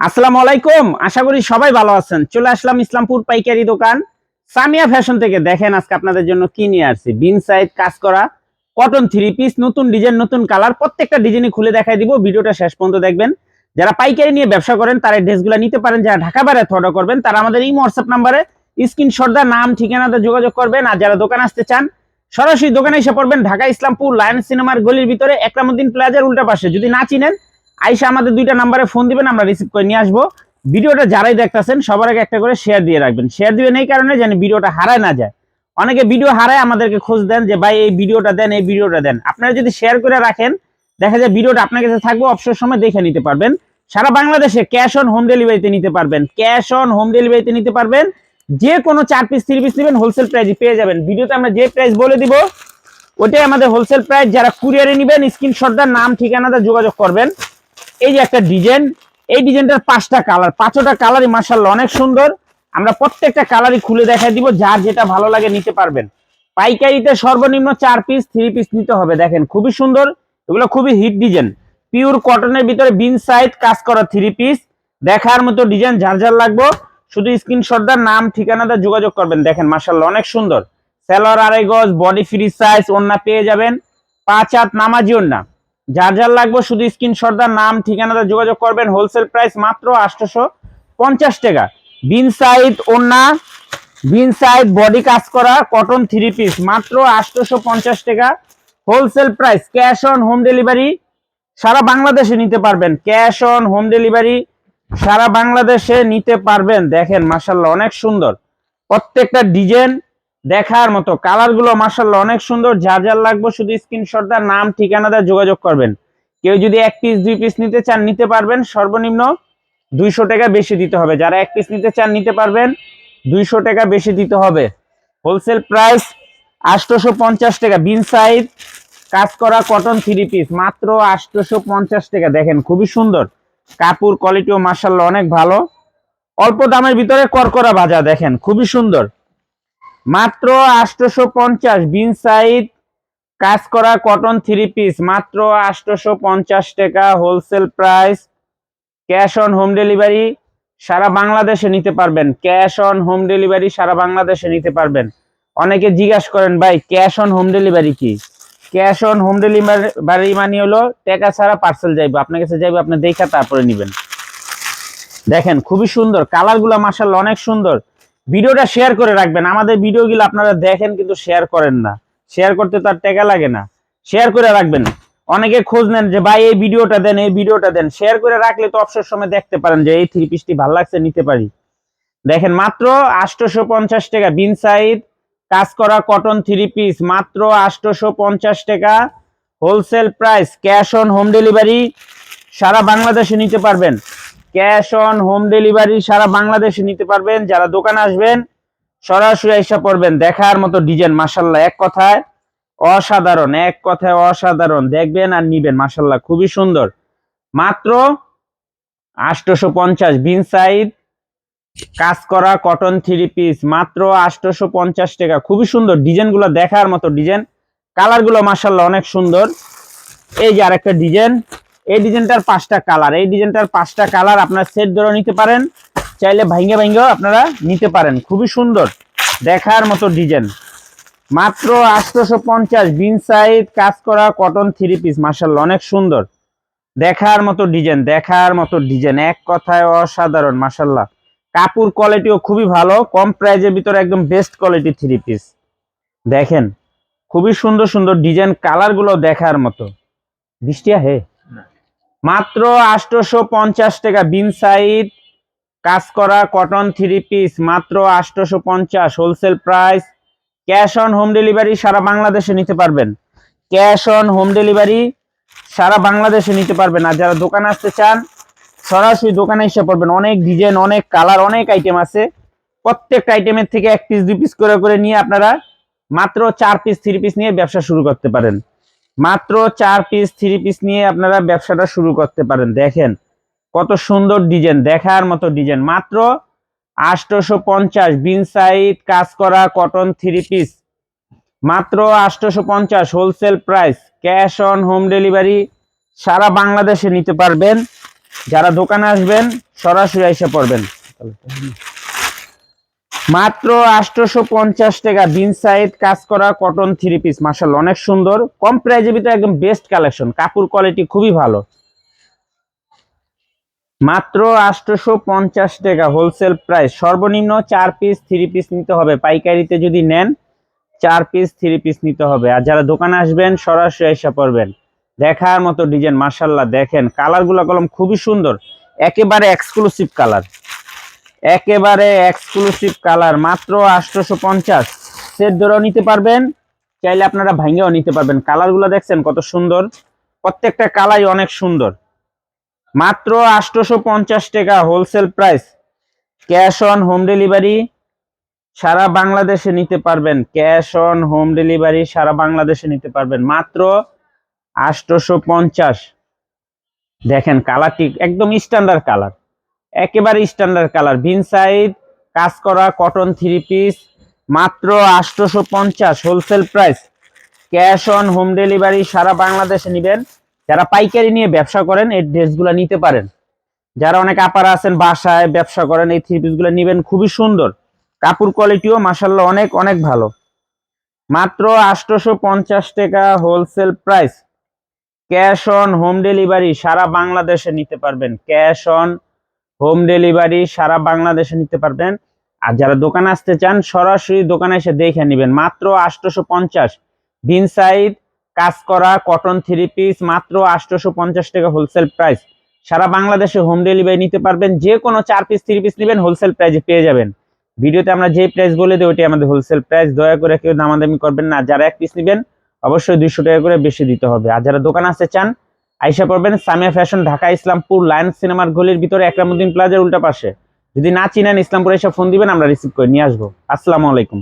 আসসালামু আলাইকুম। আশা করি সবাই ভালো আছেন। চলে আসলাম ইসলামপুর পাইকারি দোকান। সামিয়া ফ্যাশন থেকে দেখেন আজকে আপনাদের জন্য কি নিয়ে আসছি। বিন সাইড কাজ করা কটন থ্রি পিস নতুন ডিজাইন নতুন কালার প্রত্যেকটা ডিজাইনই খুলে দেখাই দিব। ভিডিওটা শেষ পর্যন্ত দেখবেন। যারা পাইকারি নিয়ে ব্যবসা করেন, তারা ড্রেসগুলো নিতে পারেন। যারা ঢাকা বাইরে অর্ডার করবেন, তারা আমাদের এই হোয়াটসঅ্যাপ নাম্বারে স্ক্রিনশট দা নাম, ঠিকানাতে যোগাযোগ করবেন। আর যারা দোকান আসতে চান, সরাসরি দোকানে এসে পড়বেন ঢাকা ইসলামপুর লায়ন সিনেমার গলির ভিতরে, একরামুদ্দিন প্লাজার উল্টা পাশে। যদি না চিনেন আইসা আমাদের দুইটা নাম্বারে ফোন দিবেন, আমরা রিসিভ করে নিয়ে আসব। ভিডিওটা যারাই দেখতেছেন, সবার আগে একটা করে শেয়ার দিয়ে রাখবেন। শেয়ার দিবেন এই কারণে যেন ভিডিওটা হারায় না যায়। অনেকে ভিডিও হারায়, আমাদেরকে খোঁজ দেন যে, ভাই, এই ভিডিওটা দেন, এই ভিডিওটা দেন। আপনারা যদি শেয়ার করে রাখেন, দেখা যায় ভিডিওটা আপনার কাছে থাকবে অবসর সময় দেখে নিতে পারবেন। সারা বাংলাদেশে ক্যাশ অন হোম ডেলিভারিতে নিতে পারবেন। ক্যাশ অন হোম ডেলিভারিতে নিতে পারবেন। যে কোনো চার পিস থ্রি পিস নেবেন হোলসেল প্রাইসে পেয়ে যাবেন। ভিডিওতে আমরা যে প্রাইস বলে দিব, ওটাই আমাদের হোলসেল প্রাইস যারা কুরিয়ারে নেবেন স্ক্রিনশটদার নাম, ঠিকানাটা যোগাযোগ করবেন। এই যে একটা ডিজাইন, এই ডিজাইনটার পাঁচটা কালার। পাঁচটা কালারই মার্শাল্লাহ অনেক সুন্দর। আমরা প্রত্যেকটা কালারই খুলে দেখাই দিব, যার যেটা ভালো লাগে নিতে পারবেন। পাইকারিতে সর্বনিম্ন চার পিস থ্রি পিস নিতে হবে, দেখেন, খুবই সুন্দর। এগুলো খুবই হিট ডিজাইন পিওর কটনের ভিতরে বিন সাইড কাজ করা থ্রি পিস দেখার মতো ডিজাইন যার লাগবো। শুধু স্ক্রিনশটদার নাম, ঠিকানাটা যোগাযোগ করবেন। দেখেন মার্শাল্লাহ অনেক সুন্দর। সেলর আড়াই গজ বডি ফ্রি সাইজ ওন্না পেয়ে যাবেন। পাঁচ হাত নামাজি ওন্না যার যার লাগবে শুধু স্ক্রিনশটদার নাম ঠিকানাটা যোগাযোগ করবেন। হোলসেল প্রাইস মাত্র আটশোশো পঞ্চাশ টাকা। বিন সাইড ওন্না, বিন সাইড বডি কাজ করা কটন থ্রি পিস মাত্র আটশোশো পঞ্চাশ টাকা। Wholesale price cash on home delivery সারা বাংলাদেশে নিতে পারবেন। ক্যাশ অন হোম ডেলিভারি সারা বাংলাদেশে নিতে পারবেন। দেখেন মাসাল্লাহ অনেক সুন্দর। প্রত্যেকটা ডিজাইন দেখার মতো। কালারগুলো মাসাল্লাহ অনেক সুন্দর। যা যা লাগবে শুধু স্ক্রিনশট দা নাম, ঠিকানা দা যোগাযোগ করবেন। কেউ যদি এক পিস দুই পিস নিতে চান, নিতে পারবেন। সর্বনিম্ন দুইশো টাকা বেশি দিতে হবে। যারা এক পিস নিতে চান, নিতে পারবেন। দুইশো টাকা বেশি দিতে হবে। হোলসেল প্রাইস আটশোশো পঞ্চাশ টাকা। বিন সাইজ কাজ করা কটন থ্রি পিস মাত্র আটশোশো পঞ্চাশ টাকা। দেখেন, খুবই সুন্দর। কাপড় কোয়ালিটিও মার্শাল্লাহ অনেক ভালো। অল্প দামের ভিতরে করকরা ভাজা দেখেন, খুবই সুন্দর। মাত্র আটশোশো পঞ্চাশ বিন সাইড কাজ করা কটন থ্রি পিস মাত্র আটশোশো পঞ্চাশ টাকা wholesale price cash on home delivery সারা বাংলাদেশে নিতে পারবেন। ক্যাশ অন হোম ডেলিভারি সারা বাংলাদেশে নিতে পারবেন। অনেকে জিজ্ঞাসা করেন, ভাই ক্যাশ অন হোম ডেলিভারি কি? ক্যাশ অন হোম ডেলিভারি মানে হলো টাকা ছাড়া পার্সেল যাইবে। আপনার কাছে যাইবে, আপনি দেখা তারপরে নিবেন। দেখেন, খুবই সুন্দর। কালারগুলো মাসাল্লাহ অনেক সুন্দর। ভিডিওটা শেয়ার করে রাখবেন। আমাদের ভিডিওগুলো আপনারা দেখেন কিন্তু শেয়ার করেন না। শেয়ার করতে তার টাকা লাগে না। শেয়ার করে রাখবেন। অনেকে খোঁজ নেন যে, ভাই, এই ভিডিওটা দেন, এই ভিডিওটা দেন। শেয়ার করে রাখলে তো অবসর সময় দেখতে পারেন যে, এই থ্রি পিসটি ভালো লাগছে, নিতে পারি। দেখেন, মাত্র আটশোশো পঞ্চাশ টাকা। বিন সাইড কাজ করা কটন থ্রি পিস মাত্র আটশোশো পঞ্চাশ টাকা। Wholesale price cash on home delivery সারা বাংলাদেশে নিতে পারবেন। ক্যাশ অন হোম ডেলিভারি সারা বাংলাদেশে নিতে পারবেন। যারা দোকানে আসবেন, সরাসরি এসে পড়বেন দেখার মতো ডিজাইন মাসাল্লাহ এক কথায় অসাধারণ, এক কথায় অসাধারণ। দেখবেন আর নিবেন মাসাল্লাহ খুবই সুন্দর। মাত্র আটশোশো পঞ্চাশ বিন সাইড কাজ করা কটন থ্রি পিস। মাত্র আটশোশো পঞ্চাশ টাকা। খুবই সুন্দর। ডিজাইনগুলো দেখার মতো ডিজাইন। কালারগুলো মাসাল্লাহ অনেক সুন্দর। এই যে আরেকটা ডিজাইন। এই ডিজাইনটার পাঁচটা কালার। এই ডিজাইনটার পাঁচটা কালার আপনার সেট ধরে নিতে পারেন, চাইলে ভাঙ্গে ভাঙ্গেও আপনারা নিতে পারেন। খুবই সুন্দর, দেখার মতো ডিজাইন। মাত্র আটশোশো পঞ্চাশ, বিন সাইড কাজ করা কটন থ্রি পিস মাসাল্লাহ অনেক সুন্দর। দেখার মতো ডিজাইন, দেখার মতো ডিজাইন, এক কথায় অসাধারণ মার্শাল্লাহ কাপড় কোয়ালিটিও খুবই ভালো, কম প্রাইজের ভিতরে একদম বেস্ট কোয়ালিটি থ্রি পিস দেখেন, খুবই সুন্দর সুন্দর ডিজাইন কালারগুলো দেখার মতো। বৃষ্টি হে মাত্র আটশোশো পঞ্চাশ টাকা বিন সাইড কাজ করা কটন থ্রি পিস মাত্র আটশোশো পঞ্চাশ wholesale price cash on home delivery সারা বাংলাদেশে নিতে পারবেন। ক্যাশ অন হোম ডেলিভারি সারা বাংলাদেশে নিতে পারবেন। আর যারা দোকানে আসতে চান, সরাসরি দোকানে এসে পড়বেন। অনেক ডিজাইন অনেক কালার অনেক আইটেম আছে। প্রত্যেকটা আইটেমের থেকে এক পিস দুই পিস করে করে নিয়ে আপনারা মাত্র চার পিস থ্রি পিস নিয়ে ব্যবসা শুরু করতে পারেন। মাত্র চার পিস থ্রি পিস নিয়ে আপনারা ব্যবসাটা শুরু করতে পারেন। দেখেন, কত সুন্দর ডিজাইন, দেখার মতো ডিজাইন। মাত্র আটশোশো পঞ্চাশ বিন সাইড কাজ করা কটন থ্রি পিস মাত্র আটশোশো পঞ্চাশ wholesale price cash on home delivery সারা বাংলাদেশে নিতে পারবেন। যারা দোকানে আসবেন, সরাসরি এসে পড়বেন। মাত্র আটশোশো পঞ্চাশ টাকা বিন সাইড কাজ করা কটন থ্রি পিস মার্শাল অনেক সুন্দর। কম প্রাইজের ভিতরে একদম বেস্ট কালেকশন কাপড় কোয়ালিটি খুবই ভালো। মাত্র আটশোশো পঞ্চাশ টাকা হোলসেল প্রাইস সর্বনিম্ন চার পিস থ্রি পিস নিতে হবে। পাইকারিতে যদি নেন, চার পিস থ্রি পিস নিতে হবে। আর যারা দোকানে আসবেন, সরাসরি এসে পড়বেন। দেখার মতো ডিজাইন মার্শাল্লাহ দেখেন। কালারগুলো কলম খুবই সুন্দর। একেবারে এক্সক্লুসিভ কালার একেবারে এক্সক্লুসিভ কালার মাত্র আটশোশো পঞ্চাশ সেট ধরেও নিতে পারবেন, চাইলে আপনারা ভাঙেও নিতে পারবেন। কালারগুলো দেখছেন কত সুন্দর, প্রত্যেকটা কালাই অনেক সুন্দর। মাত্র আটশোশো পঞ্চাশ টাকা wholesale price cash on home delivery সারা বাংলাদেশে নিতে পারবেন। ক্যাশ অন হোম ডেলিভারি সারা বাংলাদেশে নিতে পারবেন। মাত্র আটশোশো পঞ্চাশ দেখেন কালারটি একদম স্ট্যান্ডার্ড কালার একেবারে স্ট্যান্ডার্ড কালার বিন সাইড কাজ করা কটন থ্রি পিস মাত্র আটশোশো পঞ্চাশ wholesale price cash on home delivery সারা বাংলাদেশে নেবেন। যারা পাইকারি নিয়ে ব্যবসা করেন, এই ড্রেসগুলো নিতে পারেন। যারা অনেক আপারা আছেন, বাসায় ব্যবসা করেন, এই থ্রি পিসগুলো নেবেন, খুবই সুন্দর। কাপড় কোয়ালিটিও মাসাল্লাহ অনেক অনেক ভালো। মাত্র আটশোশো পঞ্চাশ টাকা wholesale price cash on home delivery সারা বাংলাদেশে নিতে পারবেন। ক্যাশ অন হোম ডেলিভারি সারা বাংলাদেশে নিতে পারবেন। আর যারা দোকানে আসতে চান, সরাসরি দোকানে এসে দেখে নেবেন। মাত্র আটশোশো পঞ্চাশ বিন সাইড কাজ করা কটন থ্রি পিস মাত্র আটশোশো পঞ্চাশ টাকা হোলসেল প্রাইস সারা বাংলাদেশে হোম ডেলিভারি নিতে পারবেন। যে কোনো চার পিস থ্রি পিস নেবেন হোলসেল প্রাইসে পেয়ে যাবেন। ভিডিওতে আমরা যে প্রাইস বলে দিই ওটি আমাদের হোলসেল প্রাইস দয়া করে কেউ দামাদামি করবেন না। যারা এক পিস নেবেন, অবশ্যই দুইশো টাকা করে বেশি দিতে হবে। আর যারা দোকান আসতে চান আইসা পড়বেন সামিয়া ফ্যাশন, ঢাকা, ইসলামপুর, লায়ন্স সিনেমার গলির ভিতরে একরামুদ্দিন প্লাজার উল্টা পাশে। যদি না চিনেন ইসলামপুরে এসে ফোন দিবেন, আমরা রিসিভ করে নিয়ে আসব। আসসালামু আলাইকুম।